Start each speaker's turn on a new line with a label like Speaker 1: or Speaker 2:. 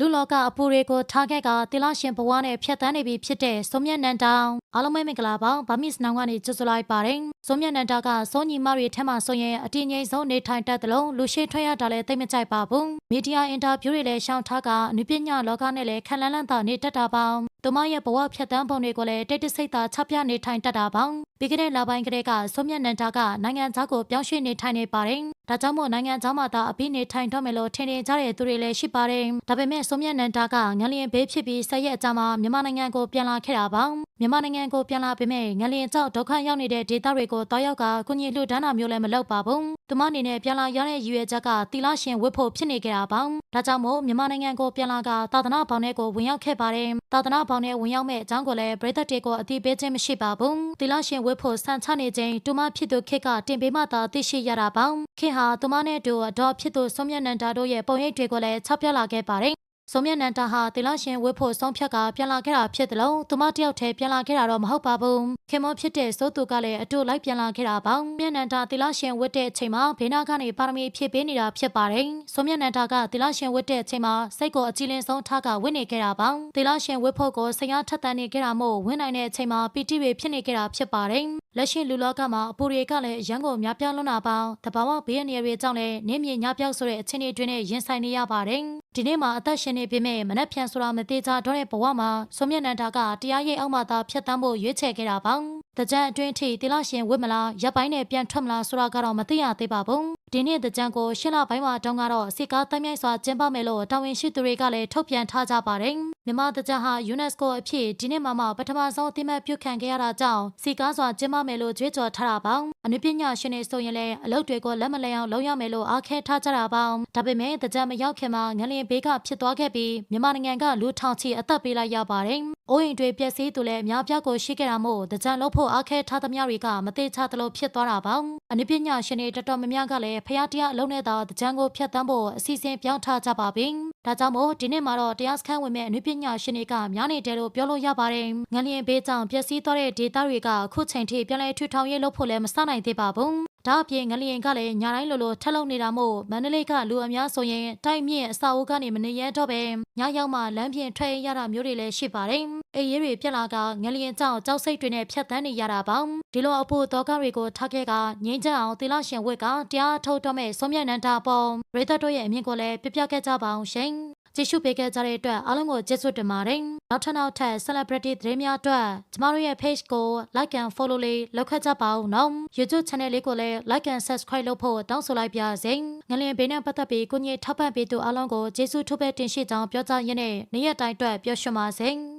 Speaker 1: လူလောကအပူတွေကိုထားခဲ့ကတိလရှင်ဘဝနဲ့ဖြတ်တန်းနေပြီဖြစ်တဲ့စုံမြတ်နန္တောင်အားလုံးပဲမင်္ဂလာပါဗာမစ်နောင်ကနေကြိုဆိုလိုက်ပါတယ် စုံမြတ်နန္တာကစောညီမတွေထဲမှာဆိုရင်အတင်းငိမ့်ဆုံးနေထိုင်တတ်တယ်လို့လူရှိထွက်ရတာလည်းသိမကြိုက်ပါဘူးမီဒီယာအင်တာဗျူးတွေလည်းရှောင်ထားကအနုပညာလောကနဲ့လည်းခက်လန်းလန်းသာနေတတ်တာပါသူမရဲ့ဘဝဖြတ်တန်းပုံတွေကိုလည်းတိတ်တဆိတ်သာချပြနေထိုင်တတ်တာပါပြီးခဲ့တဲ့လပိုင်းကလေးကစုံမြတ်နန္တာကနိုင်ငံသားကိုပြောင်းရွှေ့နေထိုင်နေပါတယ်ဒါကြောင့်မို့နိုင်ငံသားမှာသာအပြီးနေထိုင်တော့မယ်လို့ထင်နေကြတဲ့သူတွေလည်းရှိပါတယ်ဒါပေမဲ့စုံမြတ်နန္တာကငလျင်ဘေးဖြစ်ပြီးဆက်ရက်အကြာမှာမြန်မာနိုင်ငံကိုပြန်လာခဲ့တာပါမြန်မာနိုင်ငံကိုပြန်လာပေမဲ့ငလျင်ကြောင့်ဒုက္ခရောက်နေတဲ့ဒေသတွေကိုတောက်ရောက်ကကုညီလှူဒန်းတာမျိုးလည်းမလုပ်ပါဘူးသူမအနေနဲ့ပြန်လာရတဲ့ရည်ရွယ်ချက်ကတီလာရှင်ဝတ်ဖို့ဖြစ်နေကြတာပါဒါကြောင့်မို့မြန်မာနိုင်ငံကိုပြန်လာကသာသနာပေါင်းတဲ့ကိုဝင်ရောက်ခဲ့ပါတယ်သာသနာပေါင်းတဲ့ဝင်ရောက်မဲ့အကြောင်းကိုလည်းပြည်သက်တွေကိုအသိပေးခြင်းမရှိပါဘူးတီလာရှင်ဝတ်ဖို့စံချနေခြင်းတူမဖြစ်သူခေတ်ကတင်ပေးမှသာသိရှိရတာပါခေတ်ဟာသူမနဲ့တူအတော်ဖြစ်သူဆွမ်းမြတ်နန္ဒာတို့ရဲ့ပုံရိပ်တွေကိုလည်းချပြလာခဲ့ပါတယ် စုံမြတ်နန္တာဟာတီလာရှင်ဝတ်ဖို့ဆုံးဖြတ်ကပြန်လာခဲ့တာဖြစ်တယ်လို့သူမတယောက်တည်းပြန်လာခဲ့တာတော့မဟုတ်ပါဘူးခင်မောဖြစ်တဲ့စိုးသူကလည်းအတူလိုက်ပြန်လာခဲ့တာပါမြတ်နန္တာတီလာရှင်ဝတ်တဲ့အချိန်မှာဘေးနာကနေပါရမီဖြည့်ပေးနေတာဖြစ်ပါတယ်စုံမြတ်နန္တာကတီလာရှင်ဝတ်တဲ့အချိန်မှာစိတ်ကိုအကြည်လင်ဆုံးထားကဝတ်နေခဲ့တာပါတီလာရှင်ဝတ်ဖို့ကိုဆရာထက်တန်းနေခဲ့တာမို့ဝတ်နိုင်တဲ့အချိန်မှာပီတိတွေဖြစ်နေခဲ့တာဖြစ်ပါတယ် လက်ရှိလူလောကမှာအပူတွေကလည်းရန်ကုန်များပြားလွန်းတာပါတဘာဝဘေးရန်တွေကြောင့်လည်းနင်းမြေညပြောက်ဆိုတဲ့အခြေအနေတွေနဲ့ရင်ဆိုင်နေရပါတယ်ဒီနေ့မှာအသက်ရှင်နေပေမဲ့မနှက်ဖြန်ဆိုတာမသေးချာတော့တဲ့ဘဝမှာဆွမျက်နန္တာကတရားရေးအောက်မှာသာဖြတ်တန်းဖို့ရွေးချယ်ခဲ့တာပါတကြံအတွင်းထိတိလရှင်ဝစ်မလားရပ်ပိုင်းနဲ့ပြန်ထွက်မလားဆိုတာကတော့မသိရသေးပါဘူးဒီနေ့တကြံကိုရှင်းလပိုင်းမှာတောင်းကတော့စစ်ကားတမ်းမြိုက်စွာကျင်းပမယ်လို့တာဝန်ရှိသူတွေကလည်းထုတ်ပြန်ထားကြပါတယ် မြန်မာတကြံဟာ UNESCO အဖြစ်ဒီနေ့မှမှပထမဆုံးအသိမှတ်ပြုခံခဲ့ရတာကြောင့်စစ်ကားစွာကျင်းပမယ်လို့ကြွေးကြော်ထားတာပါအနုပညာရှင်တွေဆိုရင်လည်းအလုပ်တွေကိုလက်မလျောင်လုပ်ရမယ်လို့အားခဲထားကြတာပါဒါပေမဲ့တကြံမရောက်ခင်မှာငလျင်ဘေးကဖြစ်သွားခဲ့ပြီးမြန်မာနိုင်ငံကလူထောင်ချီအသက်ပေးလိုက်ရပါတယ်။အိုးအိမ်တွေပျက်စီးသူလည်းအများပြားကိုရှိခဲ့တာမို့တကြံလို့ဖို့အားခဲထားသမျှတွေကမသေးချသလိုဖြစ်သွားတာပါ။အနုပညာရှင်တွေတော်တော်များများကလည်းဖျားတရားအလုံးနဲ့သာတကြံကိုဖျက်တမ်းဖို့အစီအစဉ်ပြောင်းထားကြပါပြီ။ ဒါကြောင့်မို့ဒီနေ့မှာတော့တရားစခန်းဝင်မဲ့အနုပညာရှင်တွေကများနေတယ်လို့ပြောလို့ရပါတယ်။ငလျင်ဘေးကြောင့်ပျက်စီးသွားတဲ့ဒေသတွေကအခုချိန်ထိပြန်လည်ထူထောင်ရေးလုပ်ဖို့လည်းမစနိုင်သေးပါဘူး။ဒါအပြင်ငလျင်ကလည်းညာတိုင်းလိုလိုထက်လုံနေတာမို့မန္တလေးကလူအများဆိုရင်တိုက်မြင့်အစာအုပ်ကနေမနေရတော့ပဲညရောက်မှလမ်းပြင်ထွက်ရတာမျိုးတွေလည်းရှိပါတယ်။ အေးရဲတွေပြက်လာကငလျင်ကြောင့်ကြောက်စိတ်တွေနဲ့ဖြတ်တန်းနေရတာပါ။ဒီလိုအဖို့တော့ကတွေကိုထားခဲ့ကငင်းကြအောင်တီလာရှင်ဝက်ကတရားထုတ်တော့မဲ့ဆုံးမြတ်နန္တာပေါ်ရေသတ်တို့ရဲ့အမြင်ကိုလည်းပြပြခဲ့ကြပါအောင်ရှင်။ကြည့်ရှုပေးခဲ့ကြတဲ့အတွက်အားလုံးကိုကျေးဇူးတင်ပါတယ်။နောက်ထပ်နောက်ထပ် celebrity သတင်းများအတွက်ကျမတို့ရဲ့ page ကို like and follow လေးလုပ်ခဲ့ကြပါဦးနော်။ YouTube channel လေးကိုလည်း like and subscribe လုပ်ဖို့တောင်းဆိုလိုက်ပါစေ။ငလျင်ဘေးနဲ့ပတ်သက်ပြီးကိုကြီးထောက်ပံ့ပေးသူအားလုံးကိုကျေးဇူးထုတ်ပဲတင်ရှိကြောင်းပြောကြားရင်းနဲ့နေ့ရက်တိုင်းအတွက်ပြောရှင်းပါစေ။